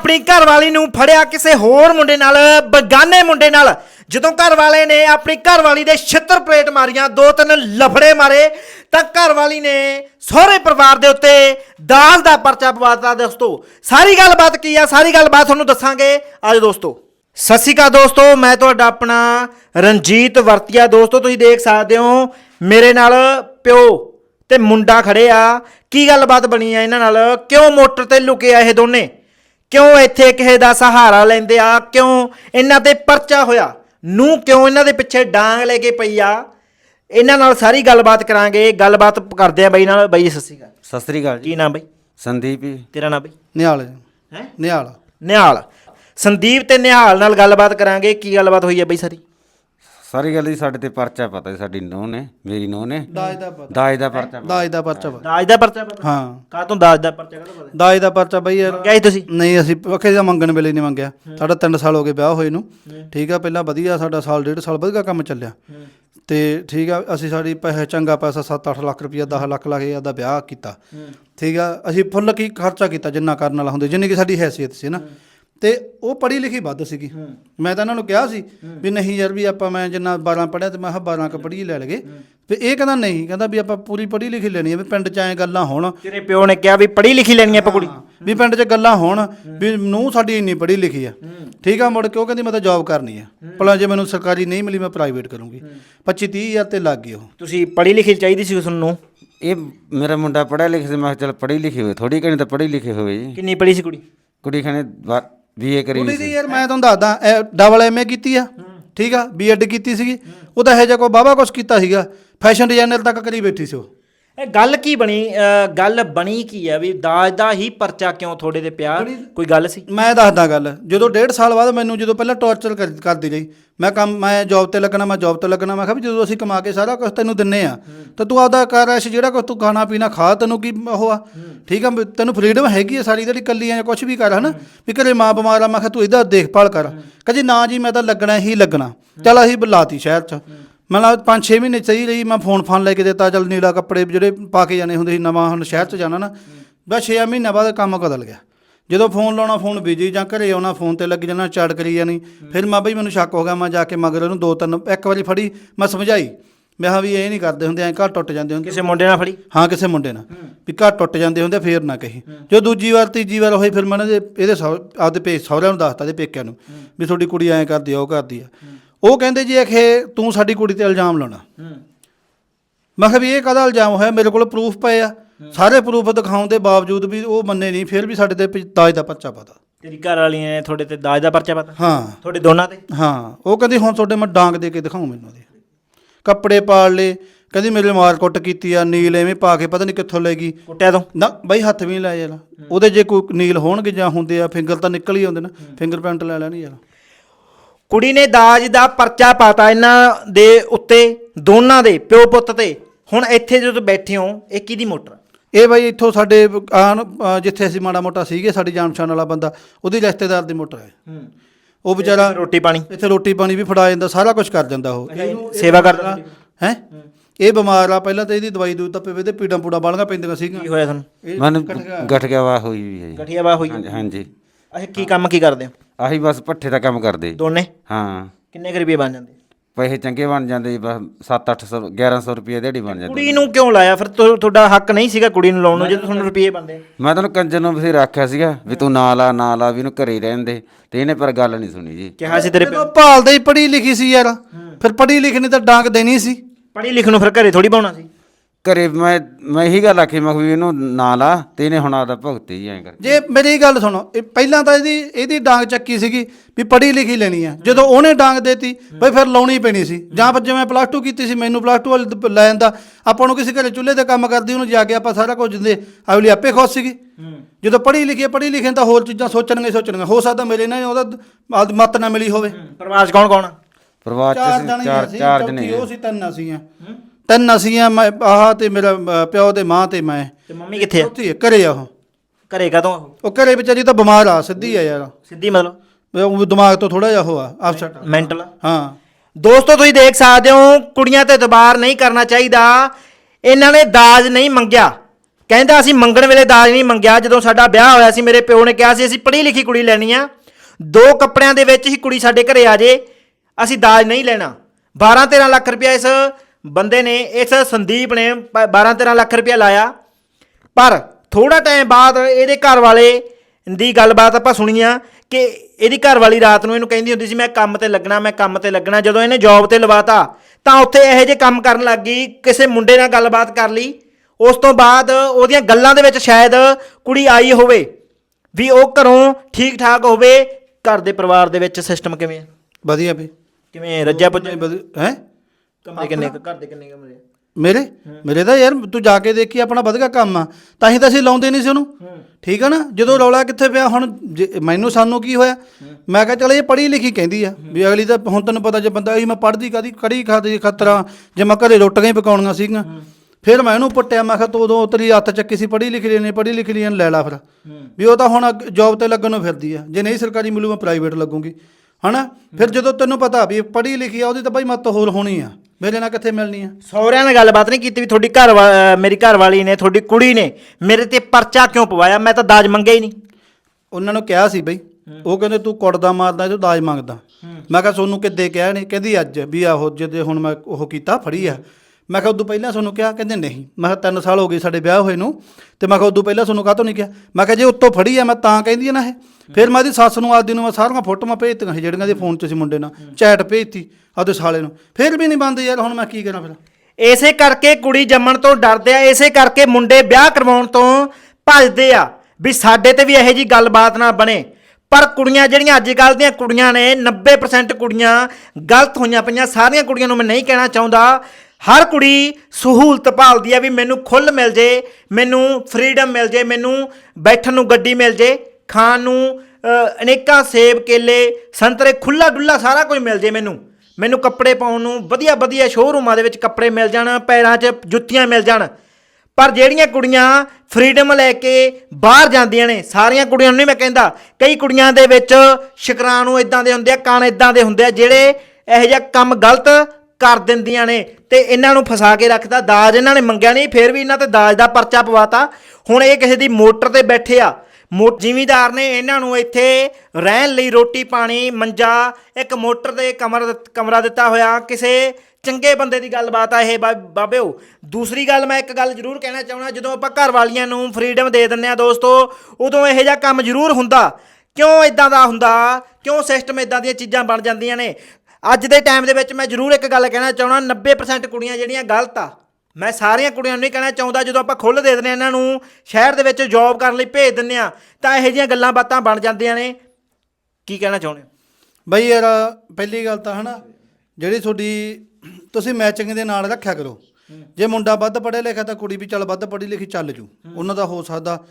ਆਪਣੀ ਘਰਵਾਲੀ ਨੂੰ ਫੜਿਆ ਕਿਸੇ ਹੋਰ ਮੁੰਡੇ ਨਾਲ, ਬਗਾਨੇ ਮੁੰਡੇ ਨਾਲ। ਜਦੋਂ ਘਰ ਵਾਲੇ ਨੇ ਆਪਣੀ ਘਰਵਾਲੀ ਦੇ ਛਿੱਤਰ ਪਲੇਟ ਮਾਰੀਆਂ, ਦੋ ਤਿੰਨ ਲਫੜੇ ਮਾਰੇ, ਤਾਂ ਘਰਵਾਲੀ ਨੇ ਸਹੁਰੇ ਪਰਿਵਾਰ ਦੇ ਉੱਤੇ ਦਾਜ ਦਾ ਪਰਚਾ ਪਵਾਤਾ ਦੋਸਤੋ। ਸਾਰੀ ਗੱਲਬਾਤ ਕੀ ਆ? ਸਾਰੀ ਗੱਲਬਾਤ ਤੁਹਾਨੂੰ ਦੱਸਾਂਗੇ ਅੱਜ ਦੋਸਤੋ। ਸਤਿ ਸ਼੍ਰੀ ਅਕਾਲ ਦੋਸਤੋ, ਮੈਂ ਤੁਹਾਡਾ ਆਪਣਾ ਰਣਜੀਤ ਵਰਤੀਆ। ਦੋਸਤੋ, ਤੁਸੀਂ ਦੇਖ ਸਕਦੇ ਹੋ, ਮੇਰੇ ਨਾਲ ਪਿਓ ਤੇ ਮੁੰਡਾ ਖੜੇ ਆ। ਕੀ ਗੱਲਬਾਤ ਬਣੀ ਆ ਇਹਨਾਂ ਨਾਲ? ਕਿਉਂ ਮੋਟਰ ਤੇ ਲੁਕੇ ਆ ਇਹ ਦੋਨੇ? ਕਿਉਂ ਇੱਥੇ ਕਿਸੇ ਦਾ ਸਹਾਰਾ ਲੈਂਦੇ ਆ? ਕਿਉਂ ਇਹਨਾਂ ਤੇ ਪਰਚਾ ਹੋਇਆ? ਨੂੰ ਕਿਉਂ ਇਹਨਾਂ ਦੇ ਪਿੱਛੇ ਡਾਂਗ ਲੈ ਕੇ ਪਈ ਆ? ਇਹਨਾਂ ਨਾਲ ਸਾਰੀ ਗੱਲਬਾਤ ਕਰਾਂਗੇ। ਗੱਲਬਾਤ ਕਰਦੇ ਆ ਬਾਈ ਨਾਲ। ਬਾਈ ਜੀ, ਸਤਿ ਸ਼੍ਰੀ ਅਕਾਲ ਸਤਿ ਸ੍ਰੀ ਅਕਾਲ ਜੀ। ਕੀ ਨਾਮ ਬਾਈ? ਸੰਦੀਪ ਜੀ। ਤੇਰਾ ਨਾਮ ਬਾਈ? ਨਿਹਾਲ ਹੈ? ਨਿਹਾਲ। ਨਿਹਾਲ। ਸੰਦੀਪ ਤੇ ਨਿਹਾਲ ਨਾਲ ਗੱਲਬਾਤ ਕਰਾਂਗੇ। ਕੀ ਗੱਲਬਾਤ ਹੋਈ ਹੈ ਬਾਈ ਸਾਰੀ? ਸਾਰੀ ਗੱਲ ਜੀ ਸਾਡੇ ਤੇ ਪਰਚਾ ਪਤਾ ਜੀ ਸਾਡੀ ਨੂੰਹ ਨੇ ਮੇਰੀ ਨੂੰਹ ਨੇ। ਦਾਜ ਦਾ ਪਤਾ। ਦਾਜ ਦਾ ਪਰਚਾ ਦਾਜ ਦਾ ਪਰਚਾ। ਦਾਜ ਦਾ ਪਰਚਾ ਪਤਾ? ਹਾਂ। ਕਾ ਤੋਂ ਦਾਜ ਦਾ ਪਰਚਾ ਕਾ ਪਤਾ? ਦਾਜ ਦਾ ਪਰਚਾ ਬਈ ਯਾਰ। ਸੀ ਤੁਸੀਂ? ਨਹੀਂ ਅਸੀਂ ਵਖੇ ਦਾ ਮੰਗਣ ਵੇਲੇ ਨਹੀਂ ਮੰਗਿਆ। ਸਾਡਾ 3 ਸਾਲ ਹੋ ਗਏ ਵਿਆਹ ਹੋਏ ਨੂੰ। ਠੀਕ ਆ ਪਹਿਲਾਂ ਵਧੀਆ ਸਾਡਾ ਸਾਲ ਡੇਢ ਸਾਲ ਵਧੀਆ ਕੰਮ ਚੱਲਿਆ। ਤੇ ਠੀਕ ਆ ਅਸੀਂ ਸਾਡੀ ਪੈਸੇ ਚੰਗਾ ਪੈਸਾ 7-8 ਲੱਖ ਰੁਪਇਆ 10 ਲੱਖ ਲਾ ਕੇ ਦਾ ਵਿਆਹ ਕੀਤਾ। ਠੀਕ ਆ ਅਸੀਂ ਫੁੱਲ ਕੀ ਖਰਚਾ ਕੀਤਾ ਜਿੰਨਾ ਕਰਨ ਵਾਲਾ ਹੁੰਦੇ ਜਿੰਨੀ ਕਿ ਸਾਡੀ ਹੈਸੀਅਤ ਸੀ ਨਾ। ਤੇ ਉਹ ਪੜ੍ਹੀ ਲਿਖੀ ਵੱਧ ਸੀਗੀ। ਮੈਂ ਤਾਂ ਇਹਨਾਂ ਨੂੰ ਕਿਹਾ ਸੀ ਵੀ ਨਹੀਂ ਯਾਰ ਵੀ ਆਪਾਂ ਮੈਂ ਜਿੰਨਾ 12 ਪੜਿਆ ਤੇ ਮੈਂ ਕਿਹਾ 12 ਕ ਪੜ੍ਹੀ ਲੈ ਲਗੇ ਤੇ ਇਹ ਕਹਿੰਦਾ ਨਹੀਂ ਕਹਿੰਦਾ ਵੀ ਆਪਾਂ ਪੂਰੀ ਪੜ੍ਹੀ ਲਿਖੀ ਲੈਣੀ ਹੈ ਵੀ ਪਿੰਡ ਚ ਐ ਗੱਲਾਂ ਹੋਣ। ਤੇਰੇ ਪਿਓ ਨੇ ਕਿਹਾ ਵੀ ਪੜ੍ਹੀ ਲਿਖੀ ਲੈਣੀ ਆ ਆਪਾਂ ਕੁੜੀ। ਵੀ ਪਿੰਡ 'ਚ ਗੱਲਾਂ ਹੋਣ ਵੀ ਨੂੰ ਸਾਡੀ ਇੰਨੀ ਪੜ੍ਹੀ ਲਿਖੀ ਆ। ਠੀਕ ਆ ਮੁੜ ਕੇ ਉਹ ਕਹਿੰਦੀ ਮੈਂ ਤਾਂ ਜੌਬ ਕਰਨੀ ਆ। ਭਲਾ ਜੇ ਮੈਨੂੰ ਸਰਕਾਰੀ ਨਹੀਂ ਮਿਲੀ ਮੈਂ ਪ੍ਰਾਈਵੇਟ ਕਰੂੰਗੀ। 25 30 ਹਜ਼ਾਰ ਤੇ ਲੱਗ ਗਈ ਉਹ। ਤੁਸੀਂ ਪੜ੍ਹੀ ਲਿਖੀ ਚਾਹੀਦੀ ਸੀ ਉਸ ਨੂੰ? ਇਹ ਮੇਰਾ ਮੁੰਡਾ ਪੜਿਆ ਲਿਖਿਆ ਸੀ ਮੈਂ ਕਿਹਾ ਚੱਲ ਪੜ੍ਹੀ ਲਿਖੀ ਹੋਵੇ ਥੋੜੀ ਕਣੀ ਤਾਂ ਪੜ੍ਹੀ ਲਿਖੀ ਹੋਵੇ ਜੀ। ਕਿੰਨੀ ਪੜ੍ਹੀ ਸੀ ਕੁੜੀ? ਕੁੜੀ ਖਾਨੇ ਬੀਏ ਕਰੀ ਕੁੜੀ ਹੋਈ ਦੀ ਸੀ। ਯਾਰ ਮੈਂ ਤੁਹਾਨੂੰ ਦੱਸਦਾ ਡਬਲ ਐਮਏ ਕੀਤੀ ਆ ਠੀਕ ਆ ਬੀਐਡ ਕੀਤੀ ਸੀਗੀ। ਉਹ ਤਾਂ ਇਹੋ ਜਿਹਾ ਕੋਈ ਬਾਬਾ ਕੁਛ ਕੀਤਾ ਸੀਗਾ। ਫੈਸ਼ਨ ਡਿਜ਼ਾਈਨਰ ਤੱਕ ਕਰੀ ਬੈਠੀ ਸੀ ਉਹ। ਇਹ ਗੱਲ ਕੀ ਬਣੀ? ਗੱਲ ਬਣੀ ਕੀ ਆ ਵੀ ਦਾਜ ਦਾ ਹੀ ਪਰਚਾ ਕਿਉਂ ਤੁਹਾਡੇ ਤੇ ਪਿਆ? ਕੋਈ ਗੱਲ ਸੀ? ਮੈਂ ਦੱਸਦਾ ਗੱਲ। ਜਦੋਂ ਡੇਢ ਸਾਲ ਬਾਅਦ ਮੈਨੂੰ ਜਦੋਂ ਪਹਿਲਾਂ ਟੌਰਚਰ ਕਰਦੀ ਰਹੀ ਮੈਂ ਕੰਮ ਮੈਂ ਜੌਬ ਤੇ ਲੱਗਣਾ ਮੈਂ ਜੌਬ ਤੇ ਲੱਗਣਾ ਮੈਂ ਕਿਹਾ ਵੀ ਜਦੋਂ ਅਸੀਂ ਕਮਾ ਕੇ ਸਾਰਾ ਕੁਝ ਤੈਨੂੰ ਦਿੰਨੇ ਆ ਤਾਂ ਤੂੰ ਆਪਦਾ ਕਰ ਐਸ਼ ਜਿਹੜਾ ਕੁਝ ਤੂੰ ਖਾਣਾ ਪੀਣਾ ਖਾ ਤੈਨੂੰ ਕੀ ਉਹ ਆ? ਠੀਕ ਆ ਤੈਨੂੰ ਫਰੀडम ਹੈਗੀ ਆ ਸਾਰੀ ਜਿਹੜੀ ਕੱਲੀ ਆ ਕੁਝ ਵੀ ਕਰ ਹਨਾ? ਵੀ ਘਰੇ ਮਾਂ ਬਿਮਾਰ ਆ ਮੈਂ ਕਿਹਾ ਤੂੰ ਇਹਦਾ ਦੇਖਭਾਲ ਕਰ। ਕਹਿੰਦੀ ਨਾ ਜੀ ਮੈਂ ਤਾਂ ਲੱਗਣਾ ਹੀ ਲੱਗਣਾ। ਚੱਲ ਅਸੀਂ ਬੁਲਾਤੀ ਸ਼ਹਿਰ 'ਚ। ਮੈਂ ਲਾ 5-6 ਮਹੀਨੇ ਸਹੀ ਰਹੀ ਮੈਂ ਫੋਨ ਫਾਨ ਲੈ ਕੇ ਦਿੱਤਾ ਚੱਲ ਨੀਲਾ ਕੱਪੜੇ ਜਿਹੜੇ ਪਾ ਕੇ ਜਾਣੇ ਹੁੰਦੇ ਸੀ ਨਵਾਂ ਹੁਣ ਸ਼ਹਿਰ 'ਚ ਜਾਣਾ ਨਾ ਬਸ 6 ਮਹੀਨਿਆਂ ਬਾਅਦ ਕੰਮ ਬਦਲ ਗਿਆ। ਜਦੋਂ ਫੋਨ ਲਾਉਣਾ ਫੋਨ ਬਿਜ਼ੀ ਜਾਂ ਘਰੇ ਆਉਣਾ ਫੋਨ ਤੇ ਲੱਗ ਜਾਣਾ ਚੜ ਕਰੀ ਜਾਣੀ ਫਿਰ ਮੈਂ ਬਈ ਮੈਨੂੰ ਸ਼ੱਕ ਹੋ ਗਿਆ ਮੈਂ ਜਾ ਕੇ ਮਗਰ ਉਹਨੂੰ ਦੋ ਤਿੰਨ ਇੱਕ ਵਾਰੀ ਫੜੀ ਮੈਂ ਸਮਝਾਈ। ਮੈਂ ਕਿਹਾ ਵੀ ਇਹ ਨਹੀਂ ਕਰਦੇ ਹੁੰਦੇ ਐਂ ਘਰ ਟੁੱਟ ਜਾਂਦੇ ਹੁੰਦੇ। ਕਿਸੇ ਮੁੰਡੇ ਨਾਲ ਫੜੀ? ਹਾਂ ਕਿਸੇ ਮੁੰਡੇ ਨਾਲ। ਵੀ ਘਰ ਟੁੱਟ ਜਾਂਦੇ ਹੁੰਦੇ ਫੇਰ ਨਾ ਕਹੀ। ਜੋ ਦੂਜੀ ਵਾਰ ਤੀਜੀ ਵਾਰ ਹੋਈ ਫਿਰ ਮੈਂ ਇਹਦੇ ਸਹੁ- ਆਪਦੇ ਪੇ ਸਹੁਰਿਆਂ ਨੂੰ ਦੱਸਤਾ ਦੇ ਪੇਕਿਆਂ ਨੂੰ। ਵੀ ਤੁਹਾਡੀ ਕੁੜੀ ਐਂ ਕਰਦੀ ਆ ਉਹ ਕਰਦੀ ਆ। ਉਹ ਕਹਿੰਦੇ ਜੀ ਅਖੇ ਤੂੰ ਸਾਡੀ ਕੁੜੀ ਤੇ ਇਲਜ਼ਾਮ ਲਾਉਣਾ। ਮੈਂ ਕਿਹਾ ਵੀ ਇਹ ਕਾਹਦਾ ਇਲਜ਼ਾਮ ਹੋਇਆ? ਮੇਰੇ ਕੋਲ ਪ੍ਰੂਫ ਪਏ ਆ। ਸਾਰੇ ਪ੍ਰੂਫ ਦਿਖਾਉਣ ਦੇ ਬਾਵਜੂਦ ਵੀ ਉਹ ਮੰਨੇ ਨਹੀਂ ਫਿਰ ਵੀ ਸਾਡੇ ਤੇ ਪ- ਦਾਜ ਦਾ ਪਰਚਾ ਪਤਾ ਤੇਰੀ ਘਰ ਵਾਲੀ ਨੇ ਤੁਹਾਡੇ ਤੇ ਦਾਜ ਦਾ ਪਰਚਾ ਪਤਾ ਹਾਂ। ਤੁਹਾਡੇ ਦੋਨਾਂ ਤੇ? ਹਾਂ। ਉਹ ਕਹਿੰਦੀ ਹੁਣ ਤੁਹਾਡੇ ਮੈਂ ਡਾਂਗ ਦੇ ਕੇ ਦਿਖਾਉ ਮੈਨੂੰ ਉਹਦੇ। ਕੱਪੜੇ ਪਾੜ ਲਏ। ਕਹਿੰਦੀ ਮੇਰੇ ਮਾਰ ਕੁੱਟ ਕੀਤੀ ਆ ਨੀਲ ਐਵੇਂ ਪਾ ਕੇ ਪਤਾ ਨਹੀਂ ਕਿੱਥੋਂ ਲੈ ਗਈ। ਕੁੱਟਿਆ ਤੋਂ? ਨਾ ਬਈ ਹੱਥ ਵੀ ਨਹੀਂ ਲਾਇਆ ਯਾਰ। ਉਹਦੇ ਜੇ ਕੋਈ ਨੀਲ ਹੋਣਗੇ ਜਾਂ ਹੁੰਦੇ ਆ ਫਿੰਗਰ ਤਾਂ ਨਿਕਲ ਹੀ ਆਉਂਦੇ ਨਾ। ਫਿੰਗਰਪ੍ਰਿੰਟ ਲੈ ਲੈਣੀ ਯਾਰ। ਕੁੜੀ ਨੇ ਦਾਜ ਦਾ ਪਰਚਾ ਪਾਤਾ ਇਹਨਾਂ ਦੇ ਉੱਤੇ ਦੋਨਾਂ ਦੇ ਪਿਓ ਪੁੱਤ ਤੇ। ਹੁਣ ਇੱਥੇ ਜਦੋਂ ਬੈਠੇ ਹੋ ਇਹ ਕਿਹਦੀ ਮੋਟਰ ਇਹ ਬਾਈ ਇੱਥੋਂ ਸਾਡੇ ਆਣ ਜਿੱਥੇ ਅਸੀਂ ਮਾੜਾ ਮੋਟਾ ਸੀਗੇ ਸਾਡੀ ਜਾਣ ਪਛਾਣ ਵਾਲਾ ਬੰਦਾ ਉਹਦੀ ਰਿਸ਼ਤੇਦਾਰ ਦੀ ਮੋਟਰ ਹੈ। ਉਹ ਵਿਚਾਰਾ ਰੋਟੀ ਪਾਣੀ? ਇੱਥੇ ਰੋਟੀ ਪਾਣੀ ਵੀ ਫੜਾ ਜਾਂਦਾ ਸਾਰਾ ਕੁਝ ਕਰ ਜਾਂਦਾ ਉਹ। ਸੇਵਾ ਕਰਦਾ ਹੈ? ਇਹ ਬਿਮਾਰ ਆ ਪਹਿਲਾਂ ਤਾਂ ਇਹਦੀ ਦਵਾਈ ਦੂਈ ਤਾਂ ਪਵੇ ਤੇ ਪੀੜਾਂ ਪੂੜਾ ਬਾਲੀਆਂ ਪੈਂਦੀਆਂ ਸੀਗੀਆਂ। ਕੀ ਹੋਇਆ ਤੁਹਾਨੂੰ? ਮੈਨੂੰ ਗਠ- ਗਿਆ ਵਾ ਹੋਈ ਵੀ ਹੈ ਜੀ। ਗਠੀਆ ਬਾ ਹੋਈ ਹਾਂਜੀ ਹਾਂਜੀ। ਅੱਛਾ ਕੀ ਕੰਮ ਕੀ ਕਰਦੇ ਹੋ? ਆਹੀ ਬਸ ਪੱਠੇ ਦਾ ਕੰਮ ਕਰਦੇ। ਦੋਨੇ? ਹਾਂ। ਕਿੰਨੇ ਕੁ ਰੁਪਏ ਬਣ ਜਾਂਦੇ? ਪੈਸੇ ਚੰਗੇ ਬਣ ਜਾਂਦੇ ਜੀ ਬਸ 7-800 1100 ਰੁਪਏ ਦਿਹਾੜੀ ਬਣ ਜਾਂਦੀ। ਕੁੜੀ ਨੂੰ ਕਿਉਂ ਲਾਇਆ? ਫਿਰ ਤੁਹਾ- ਤੁਹਾਡਾ ਹੱਕ ਨਹੀਂ ਸੀਗਾ ਕੁੜੀ ਨੂੰ ਲਾਉਣ ਨੂੰ ਜਦੋਂ ਤੁਹਾਨੂੰ ਰੁਪਏ ਬੰਦੇ ਮੈਂ ਤੈਨੂੰ ਕੰਜਰ ਨੂੰ ਵੀ ਰੱਖਿਆ ਸੀਗਾ ਵੀ ਤੂੰ ਨਾ ਲਾ ਨਾ ਲਾ ਵੀ ਇਹਨੂੰ ਘਰੇ ਹੀ ਰਹਿਣ ਦੇ। ਤੇ ਇਹਨੇ ਪਰ ਗੱਲ ਨਹੀਂ ਸੁਣੀ ਜੀ। ਕਿਹਾ ਸੀ ਤੇਰੇ ਜਦੋਂ ਭਾਲਦੇ ਹੀ ਪੜ੍ਹੀ ਲਿਖੀ ਸੀ ਯਾਰ ਫਿਰ ਪੜ੍ਹੀ ਲਿਖੀ ਨਹੀਂ ਤਾਂ ਡਾਂਗ ਦੇਣੀ ਸੀ। ਪੜ੍ਹੀ ਲਿਖਣ ਨੂੰ ਫਿਰ ਘਰੇ ਥੋੜੀ ਪਾਉਣਾ ਸੀ। ਘਰੇ ਮੈਂ ਮੈਂ ਇਹੀ ਗੱਲ ਆਖੀ ਮੈਂ ਕਿਹਾ ਵੀ ਇਹਨੂੰ ਨਾ ਲਾ ਤੇ ਇਹਨੇ ਹੁਣ ਆਦਾ ਭੁਗਤੇ ਐਂ ਕਰਕੇ। ਜੇ ਮੇਰੀ ਗੱਲ ਸੁਣੋ ਇਹ ਪਹਿਲਾਂ ਤਾਂ ਇਹਦੀ ਇਹਦੀ ਡਾਂਗ ਚੱਕੀ ਸੀਗੀ ਵੀ ਪੜ੍ਹੀ ਲਿਖੀ ਲੈਣੀ ਆ। ਜਦੋਂ ਉਹਨੇ ਡਾਂਗ ਦੇਤੀ ਬਈ ਫਿਰ ਲਾਉਣੀ ਪੈਣੀ ਸੀ। ਜਾਂ ਫਿਰ ਜਿਵੇਂ ਪਲੱਸ 2 ਕੀਤੀ ਸੀ ਮੈਨੂੰ ਪਲੱਸ 2 ਵਾਲੇ ਲੈ ਜਾਂਦਾ। ਆਪਾਂ ਨੂੰ ਕਿਸੇ ਘਰੇ ਚੁੱਲ੍ਹੇ ਤੇ ਕੰਮ ਕਰਦੀ ਉਹਨੂੰ ਜਾ ਕੇ ਆਪਾਂ ਸਾਰਾ ਕੁਝ ਦਿੰਦੇ। ਅਗਲੀ ਆਪੇ ਖੁਸ਼ ਸੀਗੀ। ਜਦੋਂ ਪੜ੍ਹੀ ਲਿਖੀ ਹੈ, ਪੜ੍ਹੀ ਲਿਖੇ ਤਾਂ ਹੋਰ ਚੀਜ਼ਾਂ ਸੋਚਣਗੇ ਹੀ ਸੋਚਣਗੇ। ਹੋ ਸਕਦਾ ਮੇਰੇ ਨਾਲ ਉਹਦਾ ਮੱਤ ਨਾ ਮਿਲੀ ਹੋਵੇ। ਪਰਿਵਾਰ 'ਚ ਕੌਣ ਕੌਣ ਆ? ਪਰਿਵਾਰ ਚ ਚਾਰ ਅਸੀਂ ਜਣੇ ਚਾਰ ਸੀ ਚਾਰ ਚੌਥੀ ਜਣੇ ਉਹ ਸੀ ਤਿੰਨ ਅਸੀਂ ਆ। ਤਿੰਨ ਅਸੀਂ ਆ ਮੈਂ ਆਹ ਤੇ ਮੇਰਾ ਅ, ਪਿਓ ਤੇ ਮਾਂ ਤੇ ਮੈਂ। ਤੇ ਮੰਮੀ ਕਿੱਥੇ ਆ? ਉੱਥੇ ਘਰੇ ਆ ਉਹ। ਘਰੇ ਕਦੋਂ ਉਹ ਘਰੇ ਵਿਚਾਰੀ ਤਾਂ ਬਿਮਾਰ ਆ ਸਿੱਧੀ ਆ ਯਾਰ। ਸਿੱਧੀ ਮਤਲਬ? ਵੀ ਉਹ ਦਿਮਾਗ ਤੋਂ ਥੋੜਾ ਜਿਹਾ ਉਹ ਆ ਮੈਂਟਲ ਹਾਂ। ਦੋਸਤੋ ਤੁਸੀਂ ਦੇਖ ਸਕਦੇ ਹੋ ਕੁੜੀਆਂ ਤੇ ਇਤਬਾਰ ਨਹੀਂ ਕਰਨਾ ਚਾਹੀਦਾ। ਇਹਨਾਂ ਨੇ ਦਾਜ ਨਹੀਂ ਮੰਗਿਆ। ਕਹਿੰਦਾ ਅਸੀਂ ਮੰਗਣ ਵੇਲੇ ਦਾਜ ਨਹੀਂ ਮੰਗਿਆ। ਜਦੋਂ ਸਾਡਾ ਵਿਆਹ ਹੋਇਆ ਸੀ ਮੇਰੇ ਪਿਓ ਨੇ ਕਿਹਾ ਸੀ ਅਸੀਂ ਪੜ੍ਹੀ ਲਿਖੀ ਕੁੜੀ ਲੈਣੀ ਆ। ਦੋ ਕੱਪੜਿਆਂ ਦੇ ਵਿੱਚ ਹੀ ਕੁੜੀ ਸਾਡੇ ਘਰੇ ਆ ਜੇ। ਅਸੀਂ ਦਾਜ ਨਹੀਂ ਲੈਣਾ। 12 13 ਲੱਖ ਰੁਪਇਆ ਇਸ ਬੰਦੇ ਨੇ ਇਸ ਸੰਦੀਪ ਨੇ 12 13 ਲੱਖ ਰੁਪਇਆ ਲਾਇਆ। ਪਰ ਥੋੜਾ ਟਾਈਮ ਬਾਅਦ ਇਹਦੇ ਘਰ ਵਾਲੇ ਦੀ ਗੱਲਬਾਤ ਆਪਾਂ ਸੁਣੀ ਆ ਕਿ ਇਹਦੀ ਘਰ ਵਾਲੀ ਰਾਤ ਨੂੰ ਇਹਨੂੰ ਕਹਿੰਦੀ ਹੁੰਦੀ ਸੀ ਮੈਂ ਕੰਮ ਤੇ ਲੱਗਣਾ ਮੈਂ ਕੰਮ ਤੇ ਲੱਗਣਾ। ਜਦੋਂ ਇਹਨੇ ਜੌਬ ਤੇ ਲਵਾਤਾ ਤਾਂ ਉੱਥੇ ਇਹੋ ਜਿਹੇ ਕੰਮ ਕਰਨ ਲੱਗ ਗਈ ਕਿਸੇ ਮੁੰਡੇ ਨਾਲ ਗੱਲਬਾਤ ਕਰ ਲਈ। ਉਸ ਤੋਂ ਬਾਅਦ ਉਹਦੀਆਂ ਗੱਲਾਂ ਦੇ ਵਿੱਚ ਸ਼ਾਇਦ ਕੁੜੀ ਆਈ ਹੋਵੇ ਵੀ ਉਹ ਘਰੋਂ ਠੀਕ ਠਾਕ ਹੋਵੇ। ਘਰ ਦੇ ਪਰਿਵਾਰ ਦੇ ਵਿੱਚ ਸਿਸਟਮ ਕਿਵੇਂ ਆ? ਵਧੀਆ ਬਈ ਕਿਵੇਂ ਰੱਜਿਆ ਪੁੱਜਿਆ ਹੈ? ਕਮਰੇ ਕਿੰਨੇ ਕੁ? ਘਰ ਦੇ ਕਿੰਨੇ ਕਮਰੇ ਮੇਰੇ? ਮੇਰੇ ਤਾਂ ਯਾਰ ਤੂੰ ਜਾ ਕੇ ਦੇਖੀ ਆਪਣਾ ਵਧੀਆ ਕੰਮ ਆ। ਤਾਂ ਹੀ ਤਾਂ ਅਸੀਂ ਲਾਉਂਦੇ ਨਹੀਂ ਸੀ ਉਹਨੂੰ। ਠੀਕ ਆ ਨਾ? ਜਦੋਂ ਰੌਲਾ ਕਿੱਥੇ ਪਿਆ? ਹੁਣ ਜੇ- ਮੈਨੂੰ ਸਾਨੂੰ ਕੀ ਹੋਇਆ? ਮੈਂ ਕਿਹਾ ਚਲ ਇਹ ਪੜ੍ਹੀ ਲਿਖੀ ਕਹਿੰਦੀ ਆ ਵੀ ਅਗਲੀ ਤਾਂ ਹੁਣ ਤੈਨੂੰ ਪਤਾ ਜੇ ਬੰਦਾ ਇਹ ਮੈਂ ਪੜ੍ਹਦੀ ਕਦੀ ਕੜੀ ਖਾਦੀ ਖਤਰਾ ਜੇ ਮੈਂ ਘਰੇ ਰੋਟੀਆਂ ਹੀ ਪਕਾਉਣੀਆਂ ਸੀਗੀਆਂ। ਫਿਰ ਮੈਂ ਇਹਨੂੰ ਪੁੱਟਿਆ ਮੈਂ ਕਿਹਾ ਤੂੰ ਉਦੋਂ ਤੇਰੀ ਹੱਥ ਚੱਕੀ ਸੀ ਪੜ੍ਹੀ ਲਿਖੀ ਨੇ ਪੜ੍ਹੀ ਲਿਖੀ ਲਈ ਲੈ ਲਾ ਫਿਰ। ਵੀ ਉਹ ਤਾਂ ਹੁਣ ਜੌਬ ਤੇ ਲੱਗਣ ਨੂੰ ਫਿਰਦੀ ਆ। ਜੇ ਨਹੀਂ ਸਰਕਾਰੀ ਮਿਲੂ ਮੈਂ ਪ੍ਰਾਈਵੇਟ ਲੱਗੂਗੀ। ਹਨਾ? ਫਿਰ ਜਦੋਂ ਤੈਨੂੰ ਪਤਾ ਵੀ ਪੜ੍ਹੀ ਲਿਖੀ ਆ ਉਹਦੀ ਤਾਂ ਬਈ ਮੱਤ ਹੋਰ ਹੋਣੀ ਆ। ਮੇਰੇ ਨਾਲ ਕਿੱਥੇ ਮਿਲਣੀ ਆ? ਸਹੁਰਿਆਂ ਨਾਲ ਗੱਲਬਾਤ ਨਹੀਂ ਕੀਤੀ ਵੀ ਤੁਹਾਡੀ ਘਰ ਵਾ- ਅਹ ਮੇਰੀ ਘਰ ਵਾਲੀ ਨੇ ਤੁਹਾਡੀ ਕੁੜੀ ਨੇ ਮੇਰੇ ਤੇ ਪਰਚਾ ਕਿਉਂ ਪਵਾਇਆ? ਮੈਂ ਤਾਂ ਦਾਜ ਮੰਗਿਆ ਹੀ ਨਹੀਂ। ਉਹਨਾਂ ਨੂੰ ਕਿਹਾ ਸੀ ਬਈ ਉਹ ਕਹਿੰਦੇ ਤੂੰ ਕੁੜਦਾ ਮਾਰਦਾ ਤੂੰ ਦਾਜ ਮੰਗਦਾ। ਮੈਂ ਕਿਹਾ ਸੋਨੂੰ ਕਿੱਦੇ ਕਿਹਾ ਨਹੀਂ ਕਹਿੰਦੀ ਅੱਜ ਵੀ ਆਹੋ ਜਿਹਦੇ ਹੁਣ ਮੈਂ ਉਹ ਕੀਤਾ ਫੜੀ ਆ। ਮੈਂ ਕਿਹਾ ਉਦੋਂ ਪਹਿਲਾਂ ਤੁਹਾਨੂੰ ਕਿਹਾ ਕਹਿੰਦੇ ਨਹੀਂ। ਮੈਂ ਕਿਹਾ 3 ਸਾਲ ਹੋ ਗਏ ਸਾਡੇ ਵਿਆਹ ਹੋਏ ਨੂੰ ਤੇ ਮੈਂ ਕਿਹਾ ਉਦੋਂ ਪਹਿਲਾਂ ਤੁਹਾਨੂੰ ਕਾਹਤੋਂ ਨਹੀਂ ਕਿਹਾ? ਮੈਂ ਕਿਹਾ ਜੇ ਉੱਤੋਂ ਫੜੀ ਆ ਮੈਂ ਤਾਂ ਕਹਿੰਦੀ ਆ ਨਾ ਇਹ। ਫਿਰ ਮੈਂ ਇਹਦੀ ਸੱਸ ਨੂੰ ਆਦੀ ਨੂੰ ਮੈਂ ਸਾਰੀਆਂ ਫੋਟੋਆਂ ਭੇਜਤੀਆਂ ਸੀ, ਜਿਹੜੀਆਂ ਦੇ ਫੋਨ 'ਚ ਸੀ ਮੁੰਡੇ ਨਾਲ। ਚੈਟ ਭੇਜਤੀ ਆਪਦੇ ਸਾਲੇ ਨੂੰ। ਫਿਰ ਵੀ ਨਹੀਂ ਬੰਦ ਯਾਰ, ਹੁਣ ਮੈਂ ਕੀ ਕਰਾਂ ਫਿਰ? ਇਸੇ ਕਰਕੇ ਕੁੜੀ ਜੰਮਣ ਤੋਂ ਡਰਦੇ ਆ, ਇਸੇ ਕਰਕੇ ਮੁੰਡੇ ਵਿਆਹ ਕਰਵਾਉਣ ਤੋਂ ਭੱਜਦੇ ਆ, ਵੀ ਸਾਡੇ ਤੇ ਵੀ ਇਹੋ ਜੀ ਗੱਲਬਾਤ ਨਾ ਬਣੇ। ਪਰ ਕੁੜੀਆਂ ਜਿਹੜੀਆਂ ਅੱਜ ਕੱਲ੍ਹ ਦੀਆਂ ਕੁੜੀਆਂ ਨੇ 90% ਕੁੜੀਆਂ ਗਲਤ ਹੋਈਆਂ ਪਈਆਂ, ਸਾਰੀਆਂ ਕੁੜੀਆਂ ਨੂੰ ਮੈਂ ਨਹੀਂ ਕਹਿਣਾ ਚਾਹੁੰਦਾ। ਹਰ ਕੁੜੀ ਸਹੂਲਤ ਭਾਲਦੀ ਆ ਵੀ ਮੈਨੂੰ ਖੁੱਲ ਮਿਲ ਜੇ, ਮੈਨੂੰ ਫਰੀडम ਮਿਲ ਜੇ, ਮੈਨੂੰ ਬੈਠਣ ਨੂੰ ਗੱਡੀ ਮਿਲ ਜੇ। ਖਾਣ ਨੂੰ ਅਨੇਕਾਂ ਸੇਬ, ਕੇਲੇ, ਸੰਤਰੇ ਖੁੱਲਾ ਡੁੱਲਾ ਸਾਰਾ ਕੁਝ ਮਿਲ ਜੇ ਮੈਨੂੰ। ਮੈਨੂੰ ਕੱਪੜੇ ਪਾਉਣ ਨੂੰ ਵਧੀਆ ਵਧੀਆ ਸ਼ੋਰੂਮਾਂ ਦੇ ਵਿੱਚ ਕੱਪੜੇ ਮਿਲ ਜਾਣ, ਪੈਰਾਂ 'ਚ ਜੁੱਤੀਆਂ ਮਿਲ ਜਾਣ। ਪਰ ਜਿਹੜੀਆਂ ਕੁੜੀਆਂ ਫਰੀडम ਲੈ ਕੇ ਬਾਹਰ ਜਾਂਦੀਆਂ ਨੇ, ਸਾਰੀਆਂ ਕੁੜੀਆਂ ਨੂੰ ਨਹੀਂ ਮੈਂ ਕਹਿੰਦਾ। ਕਈ ਕੁੜੀਆਂ ਦੇ ਵਿੱਚ ਸ਼ੁਕਰਾਣੂ ਇਦਾਂ ਦੇ ਹੁੰਦੇ ਆ, ਕਣ ਇਦਾਂ ਦੇ ਹੁੰਦੇ ਆ, ਜਿਹੜੇ ਇਹੋ ਜਿਹਾ ਕੰਮ ਗਲਤ ਕਰ ਦਿੰਦੀਆਂ ਨੇ ਤੇ ਇਹਨਾਂ ਨੂੰ ਫਸਾ ਕੇ ਰੱਖਦਾ। ਦਾਜ ਇਹਨਾਂ ਨੇ ਮੰਗਿਆ ਨਹੀਂ, ਫਿਰ ਵੀ ਇਹਨਾਂ ਤੇ ਦਾਜ ਦਾ ਪਰਚਾ ਪਵਾਤਾ। ਹੁਣ ਇਹ ਕਿਸੇ ਦੀ ਮੋਟਰ ਤੇ ਬੈਠੇ ਆ ਮੋ ਜ਼ਿਮੀਦਾਰ ਨੇ ਇਹਨਾਂ ਨੂੰ ਇੱਥੇ ਰਹਿਣ ਲਈ ਰੋਟੀ, ਪਾਣੀ, ਮੰਜਾ, ਇੱਕ ਮੋਟਰ ਤੇ ਕਮਰ ਕਮਰਾ ਦਿੱਤਾ ਹੋਇਆ। ਕਿਸੇ ਚੰਗੇ ਬੰਦੇ ਦੀ ਗੱਲਬਾਤ ਆ ਇਹ ਬਾਬਿਓ। ਦੂਸਰੀ ਗੱਲ ਮੈਂ ਇੱਕ ਗੱਲ ਜ਼ਰੂਰ ਕਹਿਣਾ ਚਾਹੁੰਦਾ, ਜਦੋਂ ਆਪਾਂ ਘਰ ਵਾਲੀਆਂ ਨੂੰ ਫਰੀडम ਦੇ ਦਿੰਦੇ ਆ ਦੋਸਤੋ, ਉਦੋਂ ਇਹੋ ਜਿਹਾ ਕੰਮ ਜ਼ਰੂਰ ਹੁੰਦਾ। ਕਿਉਂ ਇਦਾਂ ਦਾ ਹੁੰਦਾ? ਕਿਉਂ ਸਿਸਟਮ ਇਦਾਂ ਦੀਆਂ ਚੀਜ਼ਾਂ ਬਣ ਜਾਂਦੀਆਂ ਨੇ? ਅੱਜ ਦੇ ਟਾਈਮ ਦੇ ਵਿੱਚ ਮੈਂ ਜ਼ਰੂਰ ਇੱਕ ਗੱਲ ਕਹਿਣਾ ਚਾਹੁੰਦਾ 90% ਕੁੜੀਆਂ ਜਿਹੜੀਆਂ ਗਲਤ ਆ। ਮੈਂ ਸਾਰੀਆਂ ਕੁੜੀਆਂ ਨੂੰ ਨਹੀਂ ਕਹਿਣਾ ਚਾਹੁੰਦਾ ਜਦੋਂ ਆਪਾਂ ਖੁੱਲ੍ਹ ਦੇ ਦਿੰਦੇ ਇਹਨਾਂ ਨੂੰ ਸ਼ਹਿਰ ਦੇ ਵਿੱਚ ਜੌਬ ਕਰਨ ਲਈ ਭੇਜ ਦਿੰਦੇ ਆ ਤਾਂ ਇਹੋ ਜਿਹੀਆਂ ਗੱਲਾਂ ਬਾਤਾਂ ਬਣ ਜਾਂਦੀਆਂ ਨੇ। ਕੀ ਕਹਿਣਾ ਚਾਹੁੰਦੇ ਹੋ? ਬਈ ਯਾਰ ਪਹਿਲੀ ਗੱਲ ਤਾਂ ਹਨਾ ਜਿਹੜੀ ਤੁਹਾਡੀ ਤੁਸੀਂ ਮੈਚਿੰਗ ਦੇ ਨਾਲ ਰੱਖਿਆ ਕਰੋ। ਜੇ ਮੁੰਡਾ ਵੱਧ ਪੜ੍ਹਿਆ ਲਿਖਿਆ ਤਾਂ ਕੁੜੀ ਵੀ ਚੱਲ ਵੱਧ ਪੜ੍ਹੀ ਲਿਖੀ ਚੱਲ ਜੂ। ਉਹਨਾਂ ਦਾ ਹੋ ਸਕਦਾ